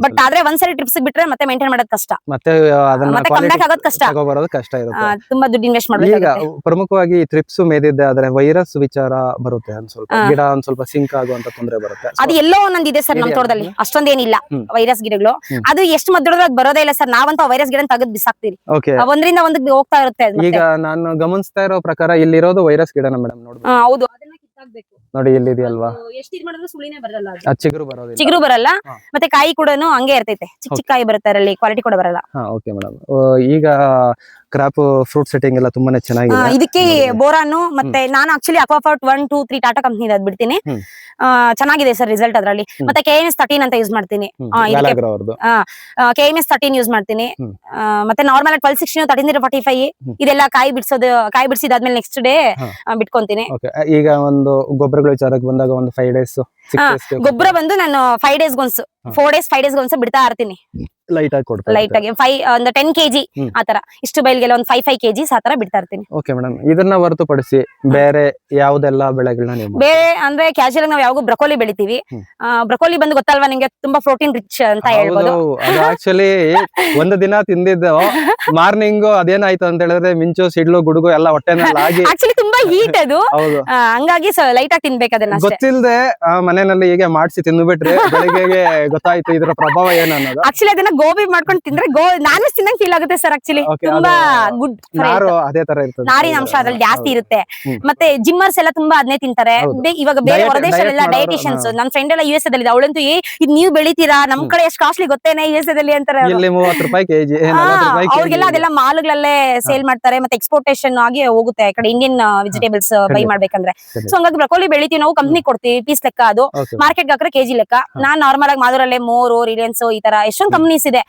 ಬಟ್ ಆದ್ರೆ ಒಂದ್ಸರಿ ಟ್ರಿಪ್ಸ್ ಬಿಟ್ರೆ ಮತ್ತೆ ಮೇಂಟೈನ್ ಮಾಡೋದು ಕಷ್ಟ. ಮತ್ತೆ ಅದನ್ನ ಮತ್ತೆ quality comeback ಆಗೋದ್ ಕಷ್ಟ. ತಗೊಬರೋದು ಕಷ್ಟ ಆ, ಇರುತ್ತೆ. ತುಂಬಾ ದುಡ್ಡು ಇನ್ವೆಸ್ಟ್ ಈಗ ಮಾಡ್ಬೇಕಾಗುತ್ತೆ ಪ್ರಮುಖವಾಗಿ ಟ್ರಿಪ್ಸ್ ಮೇದಿದ್ದೆ ಆದ್ರೆ ವೈರಸ್ ವಿಚಾರ ಬರುತ್ತೆ ಒಂದ್ ಸ್ವಲ್ಪ. ಗಿಡ ಒಂದ್ ಸ್ವಲ್ಪ ಸಿಂಕ್ ಆಗುವಂತ ತೊಂದರೆ ಬರುತ್ತೆ. So, ಅದು ಎಲ್ಲೋ ಒಂದೊಂದು ಇದೆ ಸರ್ ನಮ್ ಇದೆಯಾ? ತೋಟದಲ್ಲಿ. ಅಷ್ಟೊಂದೇನಿಲ್ಲ ಹ್ಮ್. ವೈರಸ್ ಗಿಡಗಳು. ಹ್ಮ್. ಅದು ಎಷ್ಟು ಮದ್ದೊಳಗೆ ಬರೋದೇ ಇಲ್ಲ ಸರ್. ನಾವಂತ ವೈರಸ್ ಗಿಡ ತೆಗೆದು ಬಿಸಾಕ್ತಿರಿ okay. ಆ, ಒಂದ್ರಿಂದ ಒಂದ್ ಹೋಗ್ತಾ ಇರುತ್ತೆ ಅದು ಈಗ ನಾನು ಗಮನಿಸ್ತಾ ಇರೋ ಪ್ರಕಾರ ಇಲ್ಲಿರೋದು ವೈರಸ್ ಗಿಡನ ಮೇಡಮ್ ನೋಡ್ಬೋದು. ಹೌದು. ಅದನ್ನ ನೋಡಿ ಎಲ್ಲಿದೆಯಲ್ವಾ ಅದು ಎಷ್ಟು ಇದ್ ಮಾಡಿದ್ರು ಸುಳಿನೇ ಬರಲ್ಲ ಅದು. ಚಿಗುರು ಬರೋದಿಲ್ಲ. ಚಿಗುರು ಬರಲ್ಲ ಹಾ. ಮತ್ತೆ ಕಾಯಿ ಕೂಡ ಹಂಗೆ ಇರ್ತೈತೆ. ಚಿಕ್ಕ ಚಿಕ್ಕ ಕಾಯಿ ಬರುತ್ತೆ ಅದರಲ್ಲಿ ಕ್ವಾಲಿಟಿ ಕೂಡ ಬರಲ್ಲ. ಹಾ ಓಕೆ ಮೇಡಮ್ ಈಗ ಕ್ರಾಪ್ ಫ್ರೂಟ್ ಸೆಟ್ಟಿಂಗ್ ಎಲ್ಲ ತುಂಬಾನೇ ಚೆನ್ನಾಗಿದೆ. ಇದಕ್ಕೆ. ಬೋರಾನು ಮತ್ತೆ ನಾನು actually ಅಕ್ವಾಫಾರ್ಟ್ one two three Tata company ಅದ್ ಬಿಡ್ತೀನಿ. ಆ, ಚೆನ್ನಾಗಿದೆ ಸರ್ ರಿಸಲ್ಟ್ ಅದರಲ್ಲಿ. ಮತ್ತೆ ಕೆ ಎನ್ ಎಸ್ ತರ್ಟೀನ್ ಅಂತ ಯೂಸ್ ಮಾಡ್ತೀನಿ. K N S thirteen use ಮಾಡ್ತೀನಿ. ಮತ್ತೆ normal twelve sixteen thirteen zero forty five ಇದೆಲ್ಲ ಕಾಯಿ ಬಿಡಿಸೋದು ಕಾಯಿ ಬಿಡಿಸಿದಾದ್ಮೇಲೆ ನೆಕ್ಸ್ಟ್ ಡೇ. ಬಿಟ್ಕೊಂತೀನಿ. ಈಗ ಒಂದು ಗೊಬ್ಬರಗಳ ವಿಚಾರಕ್ಕೆ ಬಂದಾಗ ಒಂದು ಫೈವ್ ಡೇಸ್ ಗೊಬ್ಬರ ಬಂದು ನಾನು ಫೈವ್ ಡೇಸ್ ಗೊಂದ್ಸು. ಹಾ. ಫೋರ್ ಡೇಸ್ ಫೈವ್ ಡೇಸ್ ಒಂದ್ಸಲ ಬಿಡ್ತಾ ಇರ್ತೀನಿ. ಲೈಟ್ ಆಗಿ ಕೊಡ್ತಾರೆ ಲೈಟ್ ಆಗಿ ಫೈವ್ ಒಂದು ಟೆನ್ ಕೆಜಿ. ಆತರ ಇಷ್ಟು ಬೈಲ್ಗೆಲ್ಲ ಒಂದು ಫೈವ್ ಫೈವ್ ಕೆಜಿಸ್ ಆತರ ಬಿಡ್ತಾ ಇರ್ತೀನಿ. ಓಕೆ ಮೇಡಮ್ ಇದನ್ನ ಹೊರತುಪಡಿಸಿ ಬೇರೆ ಯಾವ್ದೆಲ್ಲ ಬೆಳೆಗಳನ್ನ ನೀವು ಬೇರೆ ಅಂದ್ರೆ ಕ್ಯಾಶುಯಲ್ ನಾವು ಯಾವಾಗ ಬ್ರಕೋಲಿ ಬೆಳಿತೀವಿ. ಬ್ರಕೋಲಿ ಬಂದು ಗೊತ್ತಲ್ವಾ ನಿಮ್ಗೆ ತುಂಬಾ ಪ್ರೋಟೀನ್ ರಿಚ್ ಅಂತ ಹೇಳ್ಬೋದು. ಆಕ್ಚುಲಿ ಒಂದು ದಿನ ತಿಂದಿದ್ದು ಮಾರ್ನಿಂಗ್ ಅದೇನಾಯ್ತು ಅಂತ ಹೇಳಿದ್ರೆ ಮಿಂಚು ಸಿಡ್ಲು ಗುಡುಗು ಎಲ್ಲ ಹೊಟ್ಟೆನಲ್ಲಿ ಆಗಿ ಆಕ್ಚುಲಿ ಹೀಟ್ ಅದು. ಹಂಗಾಗಿ ಲೈಟ್ ಆಗಿ ತಿನ್ಬೇಕು ಅದನ್ನ ಗೊತ್ತಿಲ್ಲದೆ ಮನೆಯಲ್ಲಿ ಹೀಗೆ ಮಾಡಿಸಿ ತಿಂದ್ಬಿಟ್ರೆ ಬೆಳಿಗ್ಗೆ ಗೊತ್ತಾಯ್ತು ಇದರ ಪ್ರಭಾವ ಏನು ಅನ್ನೋದು. ಆಕ್ಚುಲಿ ಅದನ್ನ ಗೋಬಿ ಮಾಡ್ಕೊಂಡು ತಿಂದ್ರೆ ಗೋ ನಾನು ತಿನ್ನಂಗ್ ಫೀಲ್ ಆಗುತ್ತೆ ಸರ್ ಆಕ್ಚುಲಿ ತುಂಬಾ ಗುಡ್ ನಾರು ಅದೇ ತರ ಇರ್ತದೆ. ನಾರಿನ ಅಂಶ ಅದ್ರಲ್ಲಿ ಜಾಸ್ತಿ ಇರುತ್ತೆ. ಮತ್ತೆ ಜಿಮ್ಮರ್ಸ್ ಎಲ್ಲ ತುಂಬಾ ಅದನ್ನೇ ತಿಂತಾರೆ. ಇವಾಗ ಬೇರೆ Diet- ಹೊರದೇಶದಲ್ಲ diet ಮಾಡೋರು, ಡಯಟಿಷಿಯನ್ಸ್ ನನ್ನ ಫ್ರೆಂಡ್ ಎಲ್ಲ ಯು ಎಸ್ ಅಲ್ಲಿ ಅವಳಂತೂ ಏ ಇದ್ ನೀವು ಬೆಳಿತೀರಾ? ನಮ್ ಕಡೆ ಎಷ್ಟು ಕಾಸ್ಟ್ಲಿ ಗೊತ್ತೇನೆ ಯು ಎಸ್ ಅಲ್ಲಿ ಅಂತಾರೆ ಅವ್ರಿಗೆಲ್ಲ ಅದೆಲ್ಲ ಮಾಲ್ಗಳಲ್ಲೇ ಸೇಲ್ ಮಾಡ್ತಾರೆ. ಮತ್ತೆ ಎಕ್ಸ್ಪೋರ್ಟೇಷನ್ ಆಗಿ ಹೋಗುತ್ತೆ ಆ ಕಡೆ ಇಂಡಿಯನ್ ವೆಜಿಟೇಬಲ್ಸ್ ಬೈ ಖಂಡಿತ. ಮಾಡ್ಬೇಕಂದ್ರೆ. ಸೊ ಹಂಗಾಗಿ ಬ್ರಕೋಲಿ ಬೆಳಿತೀವಿ ನಾವು ಕಂಪ್ನಿ ಕೊಡ್ತೀವಿ ಪೀಸ್ ಲೆಕ್ಕ ಅದು. ಮಾರ್ಕೆಟ್ ಹಾಕ್ರೆ ಕೆಜಿ ಲೆಕ್ಕ. ನಾನ್ ನಾರ್ಮಲ್ ಆಗಿ ಮಾದೂರಲ್ಲೇ ಮೋರು ರಿಲಯನ್ಸ್ ಈ ತರ ಎಷ್ಟೊಂದು ಕಂಪ್ನೀಸ್ ಇದೆ.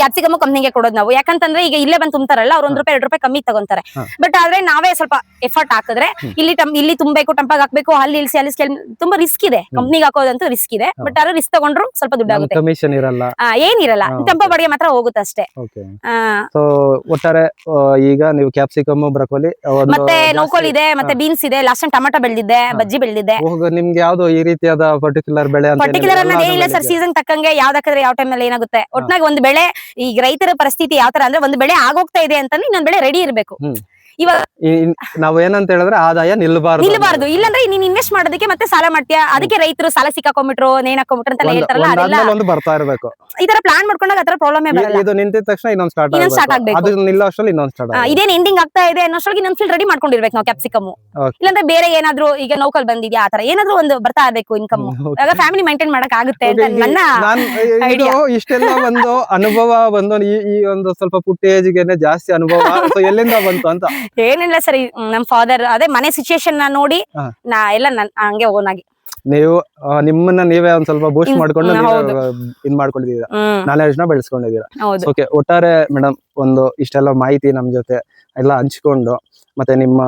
ಕ್ಯಾಪ್ಸಿಕಮ್ ಕಂಪ್ನಿಗೆ ಕೊಡೋದು ನಾವು. ಯಾಕಂತಂದ್ರೆ ಈಗ ಇಲ್ಲೇ ಬಂದು ತುಂಬ್ತಾರಲ್ಲ ಅವ್ರ ಒಂದ್ ರೂಪಾಯಿ ಎರಡು ರೂಪಾಯಿ ಕಮ್ಮಿ ತಗೊಂತಾರೆ. ಬಟ್ ಆದ್ರೆ ನಾವೇ ಸ್ವಲ್ಪ ಎಫರ್ಟ್ ಹಾಕಿದ್ರೆ ಇಲ್ಲಿ ಇಲ್ಲಿ ತುಂಬಬೇಕು ಟಂಪಾಗ್ ಹಾಕ್ಬೇಕು ಅಲ್ಲಿ ಇಲ್ಸಿ ಅಲ್ಲಿ ತುಂಬಾ ರಿಸ್ಕ್ ಇದೆ. ಕಂಪ್ನಿಗೆ ಹಾಕೋದಂತೂ ರಿಸ್ಕ್ ಇದೆ. ಬಟ್ ಆದ್ರೆ ರಿಸ್ಕ್ ತಗೊಂಡ್ರು ಸ್ವಲ್ಪ ದುಡ್ಡಾಗುತ್ತೆ ಕಮಿಷನ್ ಇರಲ್ಲ. ಆ, ಏನಿರಲ್ಲ ಟಂಪಾ ಬಾಡಿಗೆ ಮಾತ್ರ ಹೋಗುತ್ತೆ ಅಷ್ಟೇ. ಒಟ್ಟಾರೆ ಈಗ ನೀವು ಕ್ಯಾಪ್ಸಿಕಮ್ ಬ್ರಕೋಲಿ ಮತ್ತೆ ನೌಕೋಲ್ ಇದೆ ಮತ್ತೆ ಬೀನ್ಸ್ ಇದೆ ಲಾಸ್ಟ್ ಟೈಮ್ ಟೊಮಾಟೊ ಬೆಳೆದಿದ್ದೆ ಬಜ್ಜಿ ಬೆಳೆದಿದ್ದೆ. ನಿಮ್ಗೆ ಯಾವ್ದು ಈ ರೀತಿಯಾದ ಪರ್ಟಿಕ್ಯುಲರ್ ಬೆಳೆ ಅಂತ ಪರ್ಟಿಕ್ಯುಲರ್ ಅನ್ನೋದೇ ಇಲ್ಲ ಸರ್ ಸೀಸನ್ ತಕ್ಕಂಗೆ ಯಾವ್ದಾಕ್ರೆ ಯಾವ ಟೈಮ್ ಅಲ್ಲಿ ಏನಾಗುತ್ತೆ? ಒಟ್ನಾಗಿ ಒಂದ್ ಬೆಳೆ ಈಗ ರೈತರ ಪರಿಸ್ಥಿತಿ ಯಾವ ತರ ಅಂದ್ರೆ ಒಂದ್ ಬೆಳೆ ಆಗೋಗ್ತಾ ಇದೆ ಅಂತಂದ್ರೆ ಇನ್ನೊಂದ್ ಬೆಳೆ ರೆಡಿ ಇರಬೇಕು. ಇವಾಗ ನಾವು ಏನಂತ ಹೇಳಿದ್ರೆ ಆದಾಯ ನಿಲ್ಬಾರ್ದು ನಿಲ್ಬಾರ್ದು. ಇಲ್ಲಾಂದ್ರೆ ನೀನ್ ಇನ್ವೆಸ್ಟ್ ಮಾಡೋದಕ್ಕೆ ಮತ್ತೆ ಸಾಲ ಮಾಡ್ತೀಯ? ಅದಕ್ಕೆ ರೈತರು ಸಾಲ ಸಿಕ್ಕಾಕೊಂಡ್ಬಿಟ್ರು ನೇನ್ ಹಾಕೊಂಡ್ಬಿಟ್ರು ಅಂತೆಲ್ಲ ಒಂದು- ಹೇಳ್ತಾರಲ್ಲ ಒಂದಾದ್ಮೇಲೆ ಒಂದು ಬರ್ತಾ ಇರಬೇಕು. ಈ ತರ ಪ್ಲಾನ್ ಮಾಡ್ಕೊಂಡಾಗ ಆತರ ಪ್ರಾಬ್ಲಮ್ ಬರಲ್ಲ. ಇದು ನಿಂತಿದ ತಕ್ಷಣ ಇನ್ನೊಂದ್ ಸ್ಟಾರ್ಟ್ ಇನ್ನೊಂದ್ ಆಗ್ಬೇಕು. ಅದು ನಿಲ್ಲೋ ಇನ್ನೊಂದು ಸ್ಟಾರ್ಟ್ ಆ, ಇದೇನ್ ಎಂಡಿಂಗ್ ಆಗ್ತಾ ಇದೆ ಅನ್ನೋಷ್ಟ್ರೊಳಗೆ ಇನ್ನೊಂದ್ ಫೀಲ್ ರೆಡಿ ಮಾಡ್ಕೊಂಡಿರ್ಬೇಕು ನಾವು ಕ್ಯಾಪ್ಸಿಕಮ್ Okay. ಇಲ್ಲಾಂದ್ರೆ ಬೇರೆ ಏನಾದ್ರು ಈಗ ನೌಕಲ್ ಬಂದಿದ್ಯಾ ಆತರ ಏನಾದ್ರು ಒಂದು ಬರ್ತಾ ಇರಬೇಕು ಇನ್ಕಮ್ ಆಗ ಫ್ಯಾಮಿಲಿ ಮೇಂಟೈನ್ ಮಾಡಕ್ ಆಗುತ್ತೆ ಅಂತ ನನ್ನ ನಾನ್ ಇದು idea. ಇಷ್ಟೆಲ್ಲ ಒಂದು ಅನುಭವ ಬಂದು ಈ ಈ ಒಂದು ಸ್ವಲ್ಪ ಪುಟ್ಟ ಏಜ್ಗೆನೆ ಜಾಸ್ತಿ ಅನುಭವ. ಸೊ ಎಲ್ಲಿಂದ ಬಂತು ಅಂತ? ಏನಿಲ್ಲ ಸರಿ ನಮ್ ಫಾದರ್ ಅದೇ ಮನೆ ಸಿಚುಯೇಷನ್ನ ನೋಡಿ. ನಾ ಎಲ್ಲ ನನ್ ಹಂಗೆ ಓನ್ ಆಗಿ. ನೀವು ನಿಮ್ಮನ್ನ ನೀವೇ ಒಂದ್ ಸ್ವಲ್ಪ ಬೂಸ್ಟ್ ಮಾಡ್ಕೊಂಡು ಇದ್ ಮಾಡ್ಕೊಂಡಿದ್ದೀರಾ? ನಾಲೆಜ್ನ ಬೆಳೆಸ್ಕೊಂಡಿದ್ದೀರಾ? ಓಕೆ ಒಟ್ಟಾರೆ ಮೇಡಮ್ ಒಂದು ಇಷ್ಟೆಲ್ಲ ಮಾಹಿತಿ ನಮ್ ಜೊತೆ ಎಲ್ಲ ಹಂಚ್ಕೊಂಡು ಮತ್ತೆ ನಿಮ್ಮ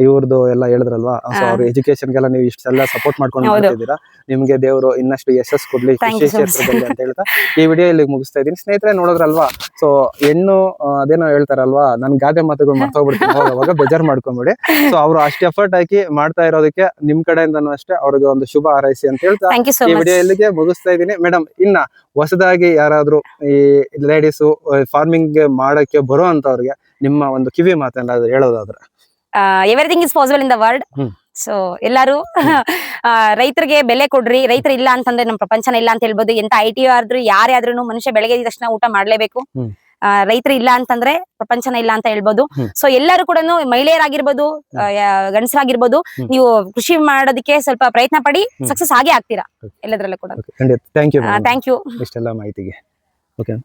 ಇವ್ರದ್ದು ಎಲ್ಲ ಹೇಳಿದ್ರಲ್ವಾ? ಸೊ. ಅವ್ರ ಎಜುಕೇಶನ್ಗೆಲ್ಲ ನೀವು ಇಷ್ಟೆಲ್ಲ ಸಪೋರ್ಟ್ ಮಾಡ್ಕೊಂಡು. ಮಾಡ್ತಿದ್ದೀರಾ ನಿಮ್ಗೆ ದೇವರು ಇನ್ನಷ್ಟು ಯಶಸ್ ಕೊಡ್ಲಿ ಕೃಷಿ. ಕ್ಷೇತ್ರದಲ್ಲಿ ಅಂತ ಹೇಳ್ತಾ. ಈ ವಿಡಿಯೋ ಇಲ್ಲಿ ಮುಗಿಸ್ತಾ ಇದೀನಿ ಸ್ನೇಹಿತರೆ ನೋಡಿದ್ರಲ್ವಾ? ಸೊ ಹೆಣ್ಣು ಅದೇನೋ ಹೇಳ್ತಾರಲ್ವಾ? ನನ್ ಗಾದೆ ಮಾತುಗಳು ಮರ್ತೋಗ್ಬಿಡ್ತೀನಿ ಅವಾಗ ಬೇಜಾರ್ ಮಾಡ್ಕೊಂಬಿಡಿ. ಸೊ ಅವ್ರು ಅಷ್ಟು ಎಫರ್ಟ್ ಹಾಕಿ ಮಾಡ್ತಾ ಇರೋದಕ್ಕೆ ನಿಮ್ ಕಡೆಯಿಂದನೂ ಅಷ್ಟೇ ಅವ್ರಿಗೆ ಒಂದು ಶುಭ ಹಾರೈಸಿ ಅಂತ ಹೇಳ್ತಾ. ಈ ವಿಡಿಯೋ ಇಲ್ಲಿಗೆ ಮುಗಿಸ್ತಾ ಇದ್ದೀನಿ. ಮೇಡಮ್ ಇನ್ನ ಹೊಸದಾಗಿ ಯಾರಾದ್ರೂ ಈ ಲೇಡೀಸು ಫಾರ್ಮಿಂಗ್ ಮಾಡಕ್ಕೆ ಬರೋ ಅಂತವ್ರಿಗೆ ನಿಮ್ಮ ಒಂದು ಕಿವಿ ಮಾತೇನಾದ್ರು ಹೇಳೋದಾದ್ರೆ. Everything is possible in the world. So ಎಲ್ಲರೂ ರೈತರಿಗೆ ಬೆಲೆ ಕೊಡ್ರಿ. ರೈತರು ಇಲ್ಲ ಅಂತಂದ್ರೆ ನಮ್ಮ ಪ್ರಪಂಚನ ಇಲ್ಲ ಅಂತ ಹೇಳ್ಬೋದು. ಎಂತ ಐ ಟಿ ಆದ್ರೂ ಯಾರೇ ಆದ್ರೂ ಮನುಷ್ಯ ಬೆಳಗ್ಗೆ ಎದ್ದ ತಕ್ಷಣ ಊಟ ಮಾಡ್ಲೇಬೇಕು. ರೈತರು ಇಲ್ಲ ಅಂತಂದ್ರೆ ಪ್ರಪಂಚನ ಇಲ್ಲ ಅಂತ ಹೇಳ್ಬೋದು. ಸೊ ಎಲ್ಲರೂ ಕೂಡ ಮಹಿಳೆಯರಾಗಿರ್ಬೋದು ಗಂಡಸರಾಗಿರ್ಬೋದು ನೀವು ಕೃಷಿ ಮಾಡೋದಕ್ಕೆ ಸ್ವಲ್ಪ ಪ್ರಯತ್ನ ಪಡಿ. ಸಕ್ಸಸ್ ಆಗೇ ಆಗ್ತೀರಾ. ಎಲ್ಲದರಲ್ಲೂ ಎಲ್ಲದ್ರಲ್ಲೂ ಕೂಡ ಖಂಡಿತ. ಥ್ಯಾಂಕ್ ಯು ಥ್ಯಾಂಕ್ ಯು ಇಷ್ಟೆಲ್ಲ ಮಾಹಿತಿಗೆ. ಓಕೆ